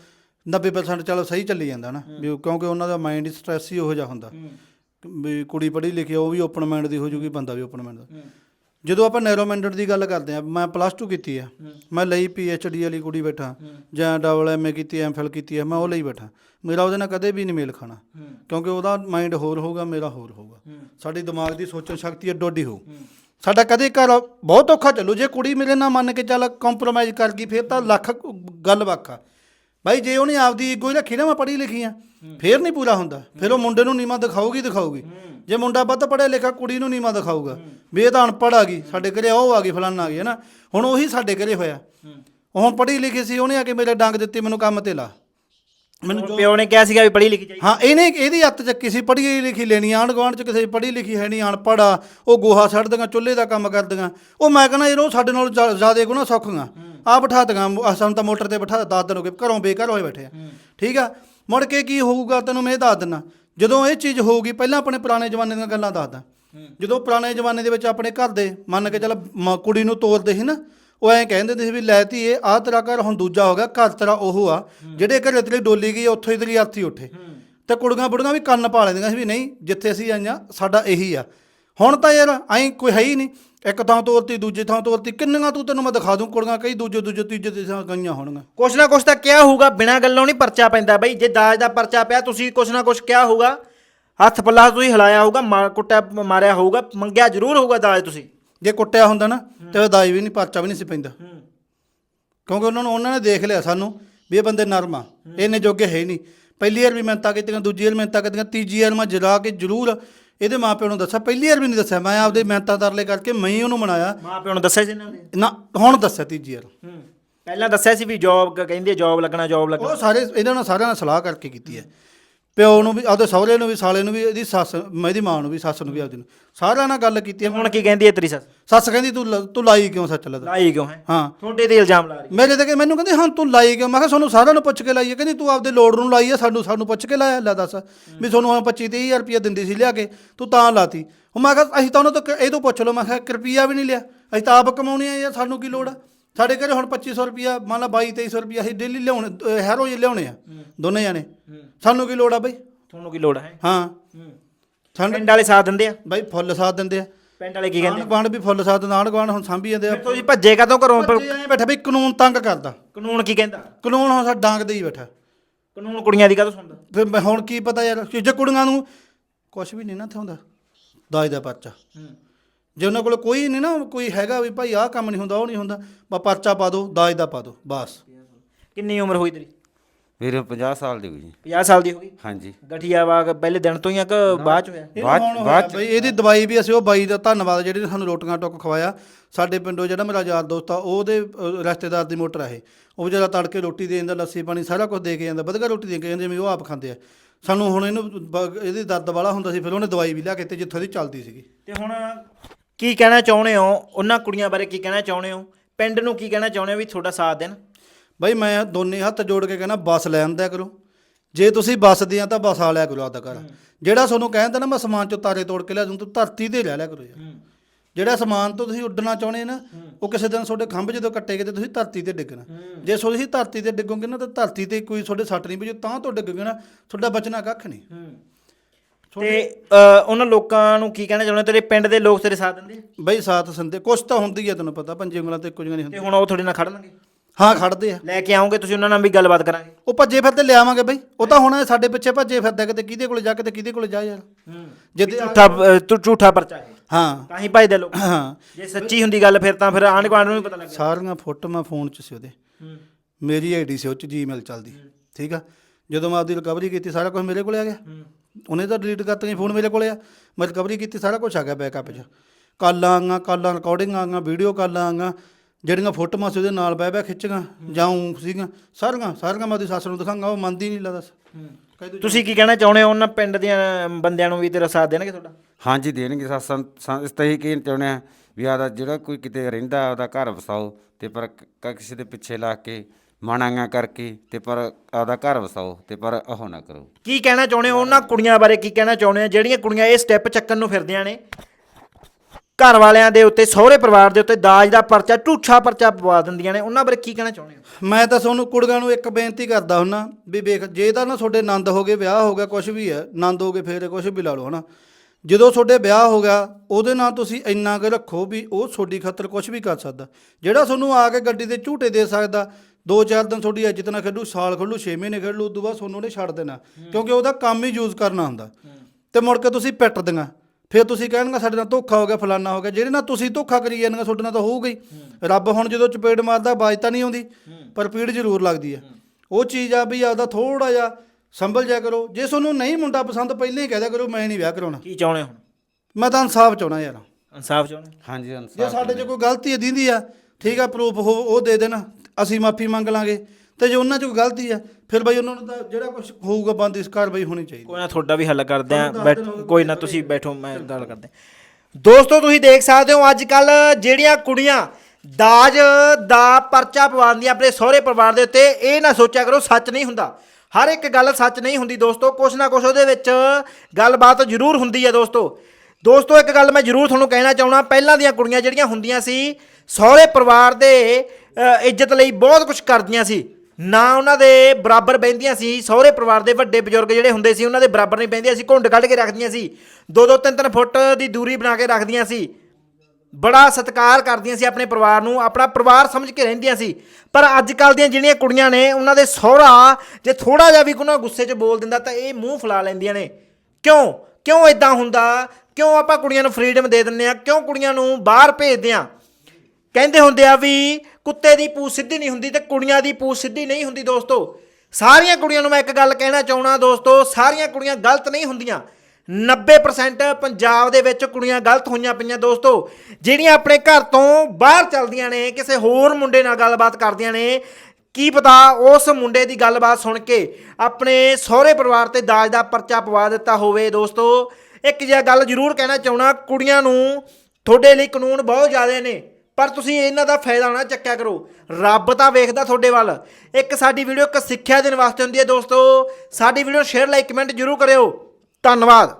90% ਚਲੋ ਸਹੀ ਚੱਲੀ ਜਾਂਦਾ ਨਾ ਵੀ ਕਿਉਂਕਿ ਉਹਨਾਂ ਦਾ ਮਾਈਂਡ ਸਟ੍ਰੈਸ ਹੀ ਉਹੋ ਜਿਹਾ ਹੁੰਦਾ। ਵੀ ਕੁੜੀ ਪੜ੍ਹੀ ਲਿਖੀ ਆ, ਉਹ ਵੀ ਓਪਨ ਮਾਈਂਡ ਦੀ ਹੋ ਜੂਗੀ ਬੰਦਾ ਵੀ ਓਪਨ ਮਾਈਂਡ ਦਾ। ਜਦੋਂ ਆਪਾਂ ਨੈਰੋ ਮਾਈਂਡਡ ਦੀ ਗੱਲ ਕਰਦੇ ਆ ਮੈਂ ਪਲੱਸ 2 ਕੀਤੀ ਆ। ਮੈਂ ਲਈ ਪੀ ਐਚ ਡੀ ਵਾਲੀ ਕੁੜੀ ਬੈਠਾ। ਜਾਂ ਡਬਲ ਐਮ ਏ ਕੀਤੀ ਐਮ ਫਿਲ ਕੀਤੀ ਆ ਮੈਂ ਉਹ ਲਈ ਬੈਠਾ। ਮੇਰਾ ਉਹਦੇ ਨਾਲ ਕਦੇ ਵੀ ਨਹੀਂ ਮੇਲ ਖਾਣਾ। ਕਿਉਂਕਿ ਉਹਦਾ ਮਾਈਂਡ ਹੋਰ ਹੋਊਗਾ ਮੇਰਾ ਹੋਰ ਹੋਊਗਾ। ਸਾਡੀ ਦਿਮਾਗ ਦੀ ਸੋਚਣ ਸ਼ਕਤੀ ਅੱਡੋ ਅੱਡੀ ਹੋਊ। ਸਾਡਾ ਕਦੇ ਘਰ ਬਹੁਤ ਔਖਾ ਚੱਲੂ। ਜੇ ਕੁੜੀ ਮੇਰੇ ਨਾਲ ਮੰਨ ਕੇ ਚੱਲ ਕੰਪਰੋਮਾਈਜ਼ ਕਰ ਗਈ ਫਿਰ ਤਾਂ ਲੱਖ ਗੱਲ ਵੱਖਾ ਬਾਈ, ਜੇ ਉਹਨੇ ਆਪਦੀ ਈਗੋ ਹੀ ਰੱਖੀ ਨਾ, ਮੈਂ ਪੜ੍ਹੀ ਲਿਖੀ ਆ, ਫੇਰ ਨਹੀਂ ਪੂਰਾ ਹੁੰਦਾ। ਫਿਰ ਉਹ ਮੁੰਡੇ ਨੂੰ ਨੀਮਾ ਦਿਖਾਊਗੀ ਦਿਖਾਊਗੀ। ਜੇ ਮੁੰਡਾ ਵੱਧ ਪੜ੍ਹਿਆ ਲਿਖਿਆ, ਕੁੜੀ ਨੂੰ ਨੀਮਾ ਦਿਖਾਊਗਾ। ਵੀ ਇਹ ਤਾਂ ਅਨਪੜ੍ਹ ਆ ਗਈ, ਸਾਡੇ ਘਰੇ ਉਹ ਆ ਗਈ, ਫਲਾਨਾ ਆ ਗਈ, ਹੈ ਨਾ? ਹੁਣ ਉਹੀ ਸਾਡੇ ਘਰੇ ਹੋਇਆ। ਉਹ ਹੁਣ ਪੜ੍ਹੀ ਲਿਖੀ ਸੀ, ਉਹਨੇ ਆ ਕੇ ਮੇਰੇ ਡੰਗ ਦਿੱਤੀ, ਮੈਨੂੰ ਕੰਮ ਤੇ ਲਾ। ਮੈਨੂੰ ਪਿਓ ਨੇ ਕਿਹਾ ਸੀਗਾ ਵੀ ਪੜ੍ਹੀ ਲਿਖੀ ਚਾਹੀਦੀ। ਹਾਂ ਇਹਨੇ ਇਹਦੀ ਅੱਤ ਚੱਕੀ ਸੀ ਪੜ੍ਹੀ ਲਿਖੀ ਲੈਣੀ ਆਂਢ ਗੁਆਂਢ ਚ ਕਿਸੇ ਦੀ ਪੜ੍ਹੀ ਲਿਖੀ ਹੈ ਨਹੀਂ ਅਨਪੜ੍ਹ ਆ ਉਹ ਗੋਹਾ ਛੱਡਦੀਆਂ ਚੁੱਲ੍ਹੇ ਦਾ ਕੰਮ ਕਰਦੀਆਂ। ਉਹ ਮੈਂ ਕਹਿੰਦਾ ਯਾਰ ਉਹ ਸਾਡੇ ਨਾਲ ਜ਼ਿਆਦਾ ਗੁਣਾ ਸੌਖੀਆਂ। ਆ ਬਿਠਾ ਦਗਾ ਸਾਨੂੰ ਤਾਂ ਮੋਟਰ ਤੇ ਬਿਠਾ ਦਸ ਦਿਨ ਹੋ ਗਏ ਘਰੋਂ ਬੇਘਰ ਹੋਏ ਬੈਠੇ ਆ। ਠੀਕ ਆ? ਮੁੜ ਕੇ ਕੀ ਹੋਊਗਾ ਤੈਨੂੰ ਮੈਂ ਦੱਸ ਦਿੰਦਾ ਜਦੋਂ ਇਹ ਚੀਜ਼ ਹੋਊਗੀ ਪਹਿਲਾਂ ਆਪਣੇ ਪੁਰਾਣੇ ਜ਼ਮਾਨੇ ਦੀਆਂ ਗੱਲਾਂ ਦੱਸਦਾ। ਜਦੋਂ ਪੁਰਾਣੇ ਜ਼ਮਾਨੇ ਦੇ ਵਿੱਚ ਆਪਣੇ ਘਰ ਦੇ ਮੰਨ ਕੇ ਚੱਲ ਕੁੜੀ ਨੂੰ ਤੋਰਦੇ ਸੀ ਨਾ ਉਹ ਐਂ ਕਹਿੰਦੇ ਹੁੰਦੇ ਸੀ ਵੀ ਲੈ ਧੀਏ ਆਹ ਤੇਰਾ ਘਰ ਹੁਣ ਦੂਜਾ ਹੋ ਗਿਆ ਘਰ ਤੇਰਾ ਉਹ ਆ। ਜਿਹੜੇ ਘਰੇ ਤੇਰੀ ਡੋਲੀ ਗਈ ਉੱਥੋਂ ਹੀ ਤੇਰੀ ਆਰਤੀ ਉੱਠੇ। ਤੇ ਕੁੜੀਆਂ ਬੁੜੀਆਂ ਵੀ ਕੰਨ ਪਾ ਲੈਂਦੀਆਂ ਸੀ ਵੀ ਨਹੀਂ ਜਿੱਥੇ ਅਸੀਂ ਆਈਆਂ ਸਾਡਾ ਇਹੀ ਆ। ਹੁਣ ਤਾਂ ਯਾਰ ਐਂ ਕੋਈ ਹੈ ਹੀ ਨਹੀਂ। ਇੱਕ ਥਾਂ ਤੋਰਤੀ ਦੂਜੀ ਥਾਂ ਤੋਰਤੀ ਕਿੰਨੀਆਂ ਤੂੰ ਤੈਨੂੰ ਮੈਂ ਦਿਖਾ ਦੂੰ ਕੁੜੀਆਂ ਕਈ ਦੂਜੇ ਦੂਜੇ ਤੀਜੇ ਤੇ ਗਈਆਂ ਹੋਣਗੀਆਂ। ਕੁਛ ਨਾ ਕੁਛ ਤਾਂ ਕਿਹਾ ਹੋਊਗਾ ਬਿਨਾਂ ਗੱਲੋਂ ਨਹੀਂ ਪਰਚਾ ਪੈਂਦਾ ਬਈ। ਜੇ ਦਾਜ ਦਾ ਪਰਚਾ ਪਿਆ ਤੁਸੀਂ ਕੁਛ ਨਾ ਕੁਛ ਕਿਹਾ ਹੋਊਗਾ। ਹੱਥ ਪੱਲਾ ਤੁਸੀਂ ਹਿਲਾਇਆ ਹੋਊਗਾ ਮਾਰ ਕੁੱਟਿਆ ਮਾਰਿਆ ਹੋਊਗਾ ਮੰਗਿਆ ਜ਼ਰੂਰ ਹੋਊਗਾ ਦਾਜ ਤੁਸੀਂ। ਜੇ ਕੁੱਟਿਆ ਹੁੰਦਾ ਨਾ ਤੇ ਦਾਈ ਵੀ ਨਹੀਂ ਪਰਚਾ ਵੀ ਨਹੀਂ ਸੀ ਪੈਂਦਾ। ਕਿਉਂਕਿ ਉਹਨਾਂ ਨੂੰ ਉਹਨਾਂ ਨੇ ਦੇਖ ਲਿਆ ਸਾਨੂੰ ਵੀ ਇਹ ਬੰਦੇ ਨਰਮ ਆ। ਇਹਨੇ ਜੋਗੇ ਹੈ ਨਹੀਂ। ਪਹਿਲੀ ਵਾਰ ਵੀ ਮਿਹਨਤਾਂ ਕੀਤੀਆਂ ਦੂਜੀ ਵਾਰ ਮਿਹਨਤਾਂ ਕੀਤੀਆਂ ਤੀਜੀ ਵਾਰ ਮੈਂ ਜਰਾ ਕੇ ਜ਼ਰੂਰ ਇਹਦੇ ਮਾਪਿਆਂ ਨੂੰ ਦੱਸਿਆ। ਪਹਿਲੀ ਵਾਰ ਵੀ ਨਹੀਂ ਦੱਸਿਆ। ਮੈਂ ਆਪਦੇ ਮਿਹਨਤਾਂ ਤਰਲੇ ਕਰਕੇ ਮੈਂ ਹੀ ਉਹਨੂੰ ਮਨਾਇਆ। ਮਾਂ ਪਿਓ ਨੂੰ ਦੱਸਿਆ ਸੀ ਇਹਨਾਂ ਦੇ ਨਾ ਹੁਣ ਦੱਸਿਆ ਤੀਜੀ ਵਾਰ। ਪਹਿਲਾਂ ਦੱਸਿਆ ਸੀ ਵੀ ਜੌਬ ਕਹਿੰਦੇ ਜੌਬ ਲੱਗਣਾ ਜੌਬ ਲੱਗਣਾ। ਉਹ ਸਾਰੇ ਇਹਨਾਂ ਨਾਲ ਸਾਰਿਆਂ ਨਾਲ ਸਲਾਹ ਕਰਕੇ ਕੀਤੀ ਹੈ। ਪਿਓ ਨੂੰ ਵੀ ਆਪਦੇ ਸਹੁਰੇ ਨੂੰ ਵੀ ਸਾਲੇ ਨੂੰ ਵੀ ਇਹਦੀ ਸੱਸ ਮੈਂ ਇਹਦੀ ਮਾਂ ਨੂੰ ਵੀ ਸੱਸ ਨੂੰ ਵੀ ਆਪਦੀ ਨੂੰ। ਸਾਰਿਆਂ ਨਾਲ ਗੱਲ ਕੀਤੀ ਹੈ। ਹੁਣ ਕੀ ਕਹਿੰਦੀ ਹੈ ਤੇਰੀ ਸੱਸ? ਸੱਸ ਕਹਿੰਦੀ ਤੂੰ ਲ- ਤੂੰ ਲਾਈ ਕਿਉਂ ਸੱਚ ਲੱਦਾ? ਲਾਈ ਕਿਉਂ ਹੈ? ਹਾਂ। ਤੁਹਾਡੇ ਤੇ ਇਲਜ਼ਾਮ ਲਾ ਰਹੀ ਮੇਰੇ ਤੇ ਕਿ ਮੈਨੂੰ ਕਹਿੰਦੀ ਹਾਂ ਤੂੰ ਲਾਈ ਕਿਉਂ? ਮੈਂ ਕਿਹਾ ਤੁਹਾਨੂੰ ਸਾਰਿਆਂ ਨੂੰ ਪੁੱਛ ਕੇ ਲਾਈ ਹੈ। ਕਹਿੰਦੀ ਤੂੰ ਆਪਦੇ ਲੋੜ ਨੂੰ ਲਾਈ ਹੈ ਸਾਨੂੰ ਸਾਨੂੰ ਪੁੱਛ ਕੇ ਲਾਇਆ ਲੈ ਦੱਸ। ਵੀ ਤੁਹਾਨੂੰ ਹੁਣ 25 30000 ਰੁਪਇਆ ਦਿੰਦੀ ਸੀ ਲਿਆ ਕੇ ਤੂੰ ਤਾਂ ਲਾਤੀ। ਉਹ ਮੈਂ ਕਿਹਾ ਅਸੀਂ ਤਾਂ ਉਹਨਾਂ ਤੋਂ ਕ- ਇਹ ਤੋਂ ਪੁੱਛ ਲਓ। ਮੈਂ ਕਿਹਾ ਇੱਕ ਰੁਪਈਆ ਵੀ ਨਹੀਂ ਲਿਆ। ਅਸੀਂ ਤਾਂ ਆਪ ਕਮਾਉਣੀ ਆ ਯਾਰ ਸਾਨੂੰ ਕੀ ਲੋੜ ਆ? ਸਾਡੇ ਘਰੇ ਹੁਣ 2500 ਰੁਪਇਆ ਮੰਨ ਲਾ 22 2300 ਰੁਪਇਆ ਅਸੀਂ ਡੇਲੀ ਲਿਆਉਣੇ ਅਹ ਹੈਰੋ ਜੇ ਲਿਆਉਣੇ ਆ ਦੋਨੇ ਜਾਣੇ। ਸਾਨੂੰ ਕੀ ਲੋੜ ਆ ਬਈ? ਤੁਹਾਨੂੰ ਕੀ ਲੋੜ ਹੈ? ਹਾਂ। ਪਿੰਡ ਵਾਲੇ ਸਾਥ ਦਿੰਦੇ ਆ? ਬਈ ਫੁੱਲ ਸਾਥ ਦਿੰਦੇ ਆ। ਪਿੰਡ ਵਾਲੇ ਕੀ ਕਹਿੰਦੇ ਗੁਆਂਢ ਵੀ ਫੁੱਲ ਸਾਥ ਆਂਢ ਗੁਆਂਢ ਹੁਣ ਸਾਂਭੀ ਜਾਂਦੇ ਆ। ਤੁਸੀਂ ਭੱਜੇ ਕਦੋਂ ਘਰੋਂ? ਪਰ ਐਂ ਬੈਠਾ ਵੀ ਕਾਨੂੰਨ ਤੰਗ ਕਰਦਾ। ਕਾਨੂੰਨ ਕੀ ਕਹਿੰਦਾ? ਕਾਨੂੰਨ ਹੁਣ ਸਾ ਡਾਂਗ ਦੇ ਹੀ ਬੈਠਾ। ਕਾਨੂੰਨ ਕੁੜੀਆਂ ਦੀ ਕਦੋਂ ਸੁਣਦਾ? ਫਿਰ ਮੈਂ ਹੁਣ ਕੀ ਪਤਾ ਯਾਰ ਜੇ ਕੁੜੀਆਂ ਨੂੰ ਕੁਝ ਵੀ ਨਹੀਂ ਨਾ ਇੱਥੇ ਹੁੰਦਾ। ਦਾਜ ਦਾ ਪਰਚਾ। ਹੂੰ। ਜੇ ਉਹਨਾਂ ਕੋਲ ਕੋਈ ਨਹੀਂ ਨਾ ਕੋਈ ਹੈਗਾ ਵੀ ਭਾਈ ਆਹ ਕੰਮ ਨਹੀਂ ਹੁੰਦਾ ਉਹ ਨਹੀਂ ਹੁੰਦਾ ਬਾ ਪਰਚਾ ਪਾ ਦਿਓ ਦਾਜ ਦਾ ਪਾ ਦਿਓ ਬਸ। ਕਿੰਨੀ ਉਮਰ ਹੋਈ ਤੇਰੀ? ਵੀਰੇ 50 ਸਾਲ ਦੀ ਹੋਈ ਜੀ। 50 ਸਾਲ ਦੀ ਹੋ ਗਈ? ਹਾਂਜੀ। ਗਠੀਆ ਵਾਗ ਪਹਿਲੇ ਦਿਨ ਤੋਂ ਹੀ ਆ ਕਿ ਬਾਅਦ ਚ ਹੋਇਆ? ਬਾਅਦ- ਬਾਅਦ ਚ- ਬਈ ਇਹਦੀ ਦਵਾਈ ਵੀ ਅਸੀਂ ਉਹ ਬਾਈ ਦਾ ਧੰਨਵਾਦ ਜਿਹੜੇ ਸਾਨੂੰ ਰੋਟੀਆਂ ਟੁੱਕ ਖਵਾਇਆ। ਸਾਡੇ ਪਿੰਡੋਂ ਜਿਹੜਾ ਮੇਰਾ ਯਾਰ ਦੋਸਤ ਆ ਉਹਦੇ ਰਿਸ਼ਤੇਦਾਰ ਦੀ ਮੋਟਰ ਆ ਇਹ। ਉਹ ਵਿਚਾਰਾ ਤੜਕੇ ਰੋਟੀ ਦੇ ਜਾਂਦਾ ਲੱਸੀ ਪਾਣੀ ਸਾਰਾ ਕੁਝ ਦੇ ਕੇ ਜਾਂਦਾ ਵਧੀਆ ਰੋਟੀ ਦੇ ਕੇ ਜਾਂਦੇ ਜਿਵੇਂ ਉਹ ਆਪ ਖਾਂਦੇ ਆ। ਸਾਨੂੰ ਹੁਣ ਇਹਨੂੰ ਇਹਦੀ ਦਰਦ ਵਾਲਾ ਹੁੰਦਾ ਸੀ ਫਿਰ ਉਹਨੇ ਦਵਾਈ ਵੀ ਲਿਆ ਕੇ ਤੇ ਜਿੱਥੋਂ ਦੀ ਚੱਲਦੀ ਸੀਗੀ। ਤੇ ਹੁਣ ਕੀ ਕਹਿਣਾ ਚਾਹੁੰਦੇ ਹੋ? ਉਹਨਾਂ ਕੁੜੀਆਂ ਬਾਰੇ ਕੀ ਕਹਿਣਾ ਚਾਹੁੰਦੇ ਹੋ? ਪਿੰਡ ਨੂੰ ਕੀ ਕਹਿਣਾ ਚਾਹੁੰਦੇ ਹੋ ਵੀ ਤੁਹਾਡਾ ਸਾਥ ਦੇਣ? ਬਈ ਮੈਂ ਦੋਨੇ ਹੱਥ ਜੋੜ ਕੇ ਕਹਿੰਦਾ ਬੱਸ ਲੈਣ ਦਿਆ ਕਰੋ। ਜੇ ਤੁਸੀਂ ਬੱਸ ਦੀਆਂ ਤਾਂ ਬੱਸ ਆ ਲਿਆ ਕਰੋ ਆਪਦਾ ਘਰ। ਜਿਹੜਾ ਤੁਹਾਨੂੰ ਕਹਿੰਦਾ ਨਾ ਮੈਂ ਸਮਾਨ ਚੋਂ ਤਾਰੇ ਤੋੜ ਕੇ ਲਿਆ ਦੂੰ ਤੂੰ ਧਰਤੀ ਤੇ ਲੈ ਲਿਆ ਕਰੋ ਯਾਰ। ਜਿਹੜਾ ਸਮਾਨ ਤੋਂ ਤੁਸੀਂ ਉੱਡਣਾ ਚਾਹੁੰਦੇ ਨਾ ਉਹ ਕਿਸੇ ਦਿਨ ਤੁਹਾਡੇ ਖੰਭ ਜਦੋਂ ਕੱਟੇ ਗਏ ਤੇ ਤੁਸੀਂ ਧਰਤੀ ਤੇ ਡਿੱਗਣਾ। ਜੇ ਤੁਸੀਂ ਧਰਤੀ ਤੇ ਡਿੱਗੋਗੇ ਨਾ ਤਾਂ ਧਰਤੀ ਤੇ ਕੋਈ ਤੁਹਾਡੇ ਸੱਟ ਨਹੀਂ ਵਜੂ ਤਾਂ ਤੋਂ ਡਿੱਗੋਗੇ ਨਾ ਤੁਹਾਡਾ ਬਚਣਾ ਕੱਖ ਨਹੀਂ। ਤੇ ਅ, ਉਹਨਾਂ ਲੋਕਾਂ ਨੂੰ ਕੀ ਕਹਿਣਾ ਚਾਹੁੰਦੇ ਤੇਰੇ ਪਿੰਡ ਦੇ ਲੋਕ ਤੇਰੇ ਸਾਥ ਦਿੰਦੇ? ਆ? ਬਈ ਸਾਥ ਸੰਦੇ ਕੁਛ ਤਾਂ ਹੁੰਦੀ ਹੈ ਤੈਨੂੰ ਪਤਾ ਪੰਜੇ ਉਂਗਲਾਂ ਤੇ ਕੁਝ ਨਹੀਂ ਤੇ ਹੁਣ ਉਹ ਤੁਹਾਡੇ ਨਾਲ ਖੜਨਗੇ ਹਾਂ ਖੜਦੇ ਆ। ਲੈ ਕੇ ਆਉਂਗੇ ਤੁਸੀਂ ਉਹਨਾਂ ਨਾਲ ਵੀ ਗੱਲਬਾਤ ਕਰਾਂਗੇ। ਉਹ ਭੱਜੇ ਫਿਰਦੇ ਲਿਆਵਾਂਗੇ ਬਈ। ਉਹ ਤਾਂ ਹੁਣ ਸਾਡੇ ਪਿੱਛੇ ਭੱਜੇ ਫਿਰਦੇ ਕਿਤੇ ਕਿਹਦੇ ਕੋਲ ਜਾ ਕੇ ਤੇ ਕਿਹਦੇ ਕੋਲ ਜਾ ਯਾਰ। ਜਿੱਦੇ ਝੂਠਾ ਅ, ਤੂੰ ਝੂਠਾ ਪਰਚਾ ਹੈ। ਹਾਂ। ਤਾਂ ਹੀ ਭਜਦੇ ਲੋਕ। ਹਾਂ। ਜੇ ਸੱਚੀ ਹੁੰਦੀ ਗੱਲ ਫਿਰ ਤਾਂ ਫਿਰ ਆਂਢ ਗੁਆਂਢ ਨੂੰ ਵੀ ਪਤਾ ਲੱਗ ਸਾਰੀਆਂ ਫੋਟੋਆਂ ਫੋਨ 'ਚ ਸੀ ਉਹਦੇ। ਮੇਰੀ ਆਈਡੀ ਸੀ ਉਹ 'ਚ ਜੀਮੇਲ ਚੱਲਦੀ। ਠੀਕ ਆ? ਜਦੋਂ ਮੈਂ ਆਪਦੀ ਰਿਕਵਰੀ ਕੀਤੀ ਸਾਰਾ ਕੁਝ ਮੇਰੇ ਕੋਲੇ ਆ ਗਿਆ। ਉਹਨੇ ਤਾਂ ਡਿਲੀਟ ਕਰਤੀਆਂ ਫੋਨ ਮੇਰੇ ਕੋਲੇ ਆ। ਮੈਂ ਰਿਕਵਰੀ ਕੀਤੀ ਸਾਰਾ ਕੁਝ ਆ ਗਿਆ ਬੈਕਅਪ 'ਚ। ਕਾਲਾਂ ਆਈਆਂ ਕਾਲਾਂ ਰਿਕਾਰਡਿੰਗਾਂ ਆਈਆਂ ਵੀਡੀਓ ਕਾਲਾਂ ਆਈਆਂ ਜਿਹੜੀਆਂ ਫੋਟੋਆਂ ਸੀ ਉਹਦੇ ਨਾਲ ਬਹਿ ਬਹਿ ਖਿੱਚੀਆਂ ਜਾਉਂ ਸੀਗੀਆਂ ਸਾਰੀਆਂ ਸਾਰੀਆਂ ਮੈਂ ਉਹਦੀ ਸੱਸ ਨੂੰ ਦਿਖਾਂਗਾ ਉਹ ਮੰਨਦੀ ਨਹੀਂ ਲਾ ਦੱਸ। ਕਹਿ ਦੂ ਤੁਸੀਂ ਕੀ ਕਹਿਣਾ ਚਾਹੁੰਦੇ ਹੋ ਉਹਨਾਂ ਪਿੰਡ ਦੀਆਂ ਬੰਦਿਆਂ ਨੂੰ ਵੀ ਤੇਰਾ ਸਾਥ ਦੇਣਗੇ ਤੁਹਾਡਾ? ਹਾਂਜੀ ਦੇਣਗੇ ਸਾਸਾਂ ਇਸ ਤਾਂ ਹੀ ਕੀ ਚਾਹੁੰਦੇ ਆ ਵੀ ਆਦਾ ਜਿਹੜਾ ਕੋਈ ਕਿਤੇ ਰਹਿੰਦਾ ਆਪਦਾ ਘਰ ਵਸਾਓ ਤੇ ਪਰ ਕਿਸੇ ਦੇ ਪਿੱਛੇ ਲਾ ਕੇ ਮਾਣਾਂਗਾ ਕਰਕੇ ਤੇ ਪਰ ਆਪਦਾ ਘਰ ਵਸਾਓ ਤੇ ਪਰ ਉਹ ਨਾ ਕਰੋ। ਕੀ ਕਹਿਣਾ ਚਾਹੁੰਦੇ ਹੋ ਉਹਨਾਂ ਕੁੜੀਆਂ ਬਾਰੇ? ਕੀ ਕਹਿਣਾ ਚਾਹੁੰਦੇ ਹੋ? ਜਿਹੜੀਆਂ ਕੁੜੀਆਂ ਇਹ ਸਟੈਪ ਚੱਕਣ ਨੂੰ ਫਿਰਦੀਆਂ ਨੇ? ਘਰ ਵਾਲਿਆਂ ਦੇ ਉੱਤੇ ਸਹੁਰੇ ਪਰਿਵਾਰ ਦੇ ਉੱਤੇ ਦਾਜ ਦਾ ਪਰਚਾ ਝੂਠਾ ਪਰਚਾ ਪਵਾ ਦਿੰਦੀਆਂ ਨੇ। ਉਹਨਾਂ ਬਾਰੇ ਕੀ ਕਹਿਣਾ ਚਾਹੁੰਦੇ ਹੋ? ਮੈਂ ਤਾਂ ਤੁਹਾਨੂੰ ਕੁੜੀਆਂ ਨੂੰ ਇੱਕ ਬੇਨਤੀ ਕਰਦਾ ਹੁੰਨਾ ਵੀ ਵੇਖ ਜੇ ਤਾਂ ਨਾ ਤੁਹਾਡੇ ਆਨੰਦ ਹੋ ਗਏ ਵਿਆਹ ਹੋ ਗਿਆ ਕੁਝ ਵੀ ਹੈ ਆਨੰਦ ਹੋ ਗਏ ਫੇਰ ਕੁਝ ਵੀ ਲਾ ਲਓ ਹਨਾ। ਜਦੋਂ ਤੁਹਾਡੇ ਵਿਆਹ ਹੋ ਗਿਆ ਉਹਦੇ ਨਾਲ ਤੁਸੀਂ ਇੰਨਾ ਕੁ ਰੱਖੋ ਵੀ ਉਹ ਤੁਹਾਡੀ ਖਾਤਰ ਕੁਝ ਵੀ ਕਰ ਸਕਦਾ। ਜਿਹੜਾ ਤੁਹਾਨੂੰ ਆ ਕੇ ਗੱਡੀ ਦੇ ਝੂਟੇ ਦੇ ਸਕਦਾ ਦੋ ਚਾਰ ਦਿਨ ਤੁਹਾਡੀ ਇੱਜ਼ਤ ਨਾਲ ਖੇਡੂ ਸਾਲ ਖੇਡੂ 6 ਮਹੀਨੇ ਖੇਡ ਲੂ ਉਦੋਂ ਬਾਅਦ ਤੁਹਾਨੂੰ ਉਹਨੇ ਛੱਡ ਦੇਣਾ। ਕਿਉਂਕਿ ਉਹਦਾ ਕੰਮ ਹੀ ਯੂਜ਼ ਕਰਨਾ ਹੁੰਦਾ। ਤੇ ਮੁੜ ਕੇ ਤੁਸੀਂ ਪਿੱਟ ਦੀਆਂ ਫਿਰ ਤੁਸੀਂ ਕਹਿਣਗੇ ਸਾਡੇ ਨਾਲ ਧੋਖਾ ਹੋ ਗਿਆ ਫਲਾਨਾ ਹੋ ਗਿਆ। ਜਿਹੜੇ ਨਾਲ ਤੁਸੀਂ ਧੋਖਾ ਕਰੀ ਜਾਂਦੇ ਤੁਹਾਡੇ ਨਾਲ ਤਾਂ ਹੋਊਗਾ ਹੀ। ਰੱਬ ਹੁਣ ਜਦੋਂ ਚਪੇੜ ਮਾਰਦਾ ਬਾਜ ਤਾਂ ਨਹੀਂ ਆਉਂਦੀ ਪਰ ਪੀੜ ਜ਼ਰੂਰ ਲੱਗਦੀ ਹੈ। ਉਹ ਚੀਜ਼ ਆ ਵੀ ਆਪਦਾ ਥੋੜਾ ਜਿਹਾ ਸੰਭਲ ਜਾ ਕਰੋ। ਜੇ ਤੁਹਾਨੂੰ ਨਹੀਂ ਮੁੰਡਾ ਪਸੰਦ ਪਹਿਲਾਂ ਹੀ ਕਹਿ ਦਿਆ ਕਰੋ ਮੈਂ ਨਹੀਂ ਵਿਆਹ ਕਰਾਉਣਾ। ਕੀ ਚਾਹੁੰਦੇ ਹੋ ਹੁਣ? ਮੈਂ ਤਾਂ ਇਨਸਾਫ ਚਾਹਣਾ ਯਾਰ। ਇਨਸਾਫ ਚਾਹੁੰਦੇ ਹੋ? ਹਾਂਜੀ ਜੇ ਅਨਸਾਰ ਸਾਡੇ 'ਚ ਕੋਈ ਗਲਤੀ ਦਿੰਦੀ ਆ ਠੀਕ ਆ ਪ੍ਰੂਫ ਹੋ ਉਹ ਦੇ ਦੇਣ। ਅਸੀਂ ਮਾਫੀ ਮੰਗ ਲਾਂਗੇ। ਤੇ ਜੇ ਉਹਨਾਂ 'ਚ ਕੋਈ ਗਲਤੀ ਆ ਫਿਰ ਬਈ ਉਹਨਾਂ ਨੂੰ ਤਾਂ ਜਿਹੜਾ ਕੁਝ ਹੋਊਗਾ ਬੰਦ ਇਸ ਕਾਰਵਾਈ ਹੋਣੀ ਚਾਹੀਦੀ। ਕੋਈ ਨਾ ਤੁਹਾਡਾ ਵੀ ਹੱਲ ਕਰਦੇ ਆ ਬੈਠ ਕੋਈ ਨਾ ਤੁਸੀਂ ਬੈਠੋ ਮੈਂ ਗੱਲ ਕਰਦੇ। ਦੋਸਤੋ ਤੁਸੀਂ ਦੇਖ ਸਕਦੇ ਹੋ ਅੱਜ ਕੱਲ ਜਿਹੜੀਆਂ ਕੁੜੀਆਂ ਦਾਜ ਦਾ ਪਰਚਾ ਪਵਾਉਂਦੀਆਂ ਆਪਣੇ ਸਹੁਰੇ ਪਰਿਵਾਰ ਦੇ ਉੱਤੇ ਇਹ ਨਾ ਸੋਚਿਆ ਕਰੋ ਸੱਚ ਨਹੀਂ ਹੁੰਦਾ। ਹਰ ਇੱਕ ਗੱਲ ਸੱਚ ਨਹੀਂ ਹੁੰਦੀ ਦੋਸਤੋ ਕੁਛ ਨਾ ਕੁਛ ਉਹਦੇ ਵਿੱਚ ਗੱਲਬਾਤ ਜ਼ਰੂਰ ਹੁੰਦੀ ਹੈ ਦੋਸਤੋ। ਦੋਸਤੋ ਇੱਕ ਗੱਲ ਮੈਂ ਜ਼ਰੂਰ ਤੁਹਾਨੂੰ ਕਹਿਣਾ ਚਾਹਣਾ ਪਹਿਲਾਂ ਦੀਆਂ ਕੁੜੀਆਂ ਜਿਹੜੀਆਂ ਹੁੰਦੀਆਂ ਸੀ ਸਹੁਰੇ ਪਰਿਵਾਰ ਦੇ ਇੱਜ਼ਤ ਲਈ ਬਹੁਤ ਕੁਝ ਕਰਦੀਆਂ ਸੀ। ਨਾ ਉਹਨਾਂ ਦੇ ਬਰਾਬਰ ਬਹਿੰਦੀਆਂ ਸੀ, ਸਹੁਰੇ ਪਰਿਵਾਰ ਦੇ ਵੱਡੇ ਬਜ਼ੁਰਗ ਜਿਹੜੇ ਹੁੰਦੇ ਸੀ, ਉਹਨਾਂ ਦੇ ਬਰਾਬਰ ਨਹੀਂ ਬਹਿੰਦੀਆਂ ਸੀ, ਘੁੰਡ ਕੱਢ ਕੇ ਰੱਖਦੀਆਂ ਸੀ। ਦੋ ਦੋ ਤਿੰਨ ਤਿੰਨ ਫੁੱਟ ਦੀ ਦੂਰੀ ਬਣਾ ਕੇ ਰੱਖਦੀਆਂ ਸੀ। ਬੜਾ ਸਤਿਕਾਰ ਕਰਦੀਆਂ ਸੀ ਆਪਣੇ ਪਰਿਵਾਰ ਨੂੰ, ਆਪਣਾ ਪਰਿਵਾਰ ਸਮਝ ਕੇ ਰਹਿੰਦੀਆਂ ਸੀ। ਪਰ ਅੱਜ ਕੱਲ ਦੀਆਂ ਜਿਹੜੀਆਂ ਕੁੜੀਆਂ ਨੇ, ਉਹਨਾਂ ਦੇ ਸਹੁਰਾ ਜੇ ਥੋੜਾ ਜਿਹਾ ਵੀ ਕੋਈ ਗੁੱਸੇ 'ਚ ਬੋਲ ਦਿੰਦਾ ਤਾਂ ਇਹ ਮੂੰਹ ਫੁਲਾ ਲੈਂਦੀਆਂ ਨੇ। ਕਿਉਂ? ਕਿਉਂ ਇਦਾਂ ਹੁੰਦਾ? ਕਿਉਂ ਆਪਾਂ ਕੁੜੀਆਂ ਨੂੰ ਫਰੀडम ਦੇ ਦਿੰਦੇ ਆ ਕਿਉਂ ਕੁੜੀਆਂ ਨੂੰ ਬਾਹਰ ਭੇਜਦੇ ਆ ਕਹਿੰਦੇ ਹੁੰਦੇ ਆ ਵੀ ਕੁੱਤੇ ਦੀ ਪੂਛ ਸਿੱਧੀ ਨਹੀਂ ਹੁੰਦੀ ਤੇ ਕੁੜੀਆਂ ਦੀ ਪੂਛ ਸਿੱਧੀ ਨਹੀਂ ਹੁੰਦੀ ਦੋਸਤੋ। ਸਾਰੀਆਂ ਕੁੜੀਆਂ ਨੂੰ ਮੈਂ ਇੱਕ ਗੱਲ ਕਹਿਣਾ ਚਾਹਣਾ ਦੋਸਤੋ, ਸਾਰੀਆਂ ਕੁੜੀਆਂ ਗਲਤ ਨਹੀਂ ਹੁੰਦੀਆਂ। 90% ਪੰਜਾਬ ਦੇ ਵਿੱਚ ਕੁੜੀਆਂ ਗਲਤ ਹੋਈਆਂ ਪਈਆਂ ਦੋਸਤੋ। ਜਿਹੜੀਆਂ ਆਪਣੇ ਘਰ ਤੋਂ ਬਾਹਰ ਚਲਦੀਆਂ ਨੇ, ਕਿਸੇ ਹੋਰ ਮੁੰਡੇ ਨਾਲ ਗੱਲਬਾਤ ਕਰਦੀਆਂ ਨੇ, ਕੀ ਪਤਾ ਉਸ ਮੁੰਡੇ ਦੀ ਗੱਲਬਾਤ ਸੁਣ ਕੇ ਆਪਣੇ ਸਹੁਰੇ ਪਰਿਵਾਰ ਤੇ ਦਾਜ ਦਾ ਪਰਚਾ ਪਵਾ ਦਿੱਤਾ ਹੋਵੇ ਦੋਸਤੋ। ਇੱਕ ਜਿਹਾ ਗੱਲ ਜ਼ਰੂਰ ਕਹਿਣਾ ਚਾਹਣਾ ਕੁੜੀਆਂ ਨੂੰ ਤੁਹਾਡੇ ਲਈ ਕਾਨੂੰਨ ਬਹੁਤ ਜ਼ਿਆਦਾ ਨੇ। ਪਰ ਤੁਸੀਂ ਇਹਨਾਂ ਦਾ ਫਾਇਦਾ ਨਾ ਚੱਕਿਆ ਕਰੋ। ਰੱਬ ਤਾਂ ਵੇਖਦਾ ਤੁਹਾਡੇ ਵੱਲ। ਇੱਕ ਸਾਡੀ ਵੀਡੀਓ ਇੱਕ ਸਿੱਖਿਆ ਦੇਣ ਵਾਸਤੇ ਹੁੰਦੀ ਹੈ ਦੋਸਤੋ। ਸਾਡੀ ਵੀਡੀਓ ਸ਼ੇਅਰ, ਲਾਈਕ, ਕਮੈਂਟ ਜ਼ਰੂਰ ਕਰਿਓ। ਧੰਨਵਾਦ।